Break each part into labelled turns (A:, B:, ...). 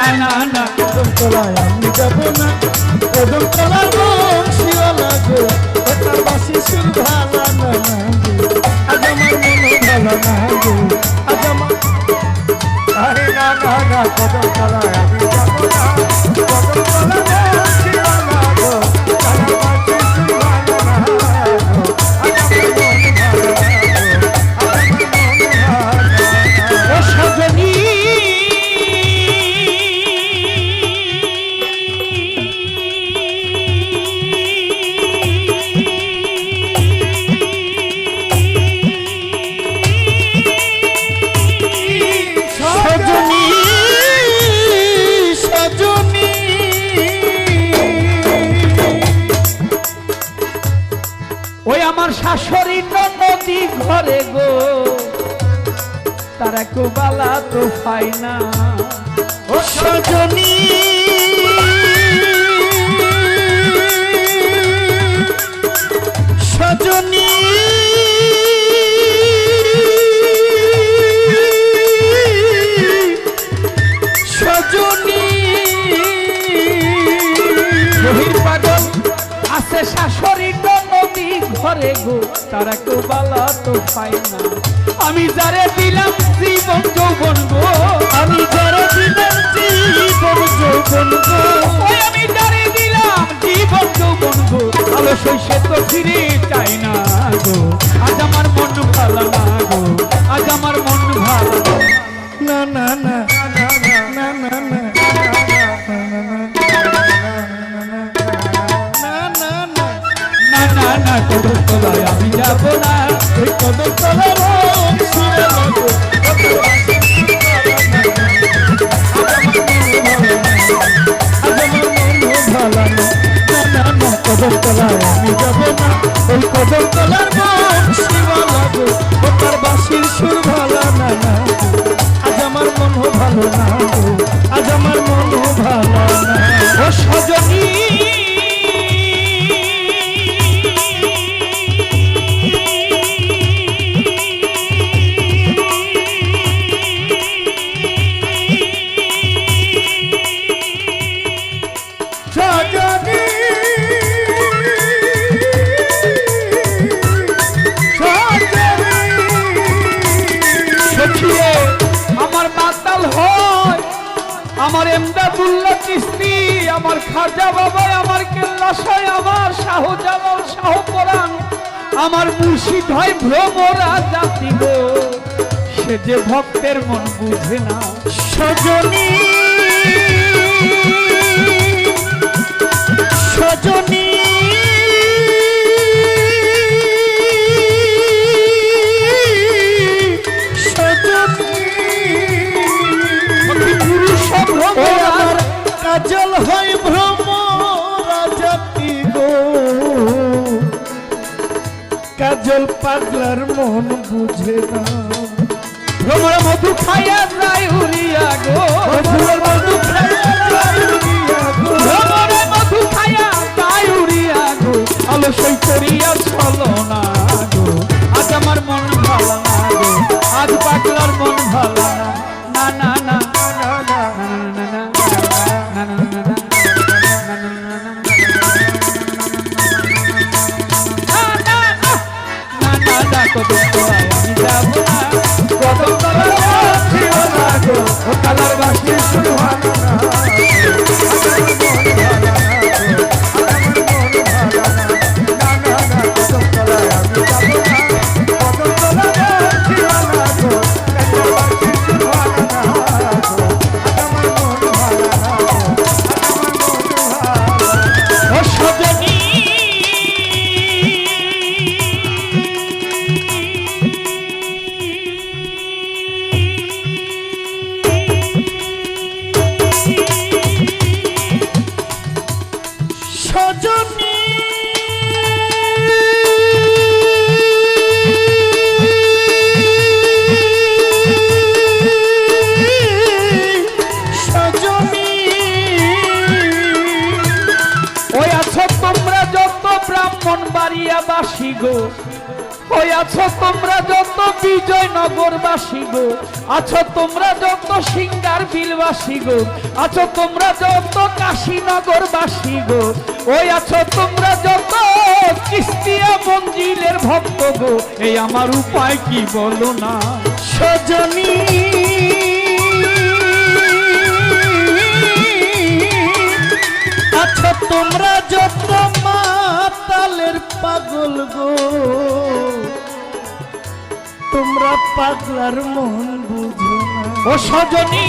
A: না না না।
B: কদম তলায় আমি যাব না কদম তলার বংশীওয়ালা গো ওটার বাসি সুর ভালা না আজ আমার মনে ভালো না আজ আমার
C: আরে না না না, কদম তলায় আমি যাব না।
A: শাশুড়ি নদী ঘরে গো। তারা কুবালা তো পায় না। ও
B: সজনী
A: ঘরে গো, তারা কুবালা তো পাই না। আমি যারে দিলাম জীবন যৌবন গো।
B: আমি যারে দিলাম জীবন যৌবন গো।
A: আমি যারে দিলাম জীবন যৌবন গো। আলো শৈশে তো ফিরে চাই না গো। আজ আমার মন ভালো না। তলায় আমি যাব
B: না।
A: আমার এমদাদুল্লাহ কিস্তি আমার খাজা বাবা, আমার কেল্লাশায় আমার শাহজালাল শাহ পরাণ আমার মুর্শিদ হয় ভ্রমরা জাতি গো। সে যে ভক্তের মন বুঝে না।
B: সজনী সজনী কাজল পাগলার মন বুঝে না।
A: ভ্রমরা মধু খাইয়া যায় উড়িয়া গো। মধু খাইয়া বাসি গো। ওই আছো তোমরা যত বিজয়নগরবাসী গো। আছো তোমরা যত সিঙ্গার বিলবাসী গো। আছো তোমরা যত কাশীনগরবাসী গো। ওই আছো তোমরা যত কিস্তিয়া মঞ্জিলের ভক্ত গো। এই আমার উপায় কি বলো না?
B: সজনী আচ্ছা তোমরা যত মাতালের পাগল গো। তোমরা পাগলার মন বুঝো ও
A: সজনী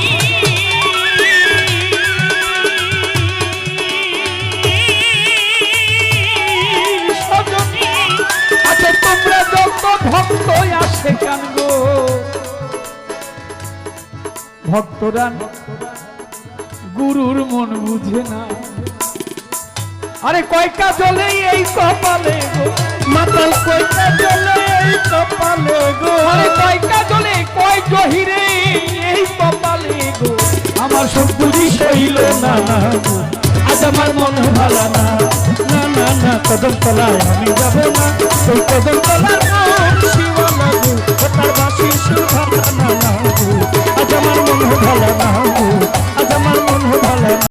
A: আচ্ছা তোমরা আসে ভক্তরা গুরুর মন বুঝে না। আরে কয়টা জলে এই কপালে গো?
B: মাতাল কয়টা জলে এই কপালে গো? আরে
A: কয়টা জলে কয় জহিরে এই কপালে গো? আমার সব বুঝি সইল না না
B: আজ আমার মন ভালো না না না না, কদম তলায় আমি যাব না ওই কদম তলার নাম লাগু তার বাসি সুভালা না না আজ আমার মন ভালো না।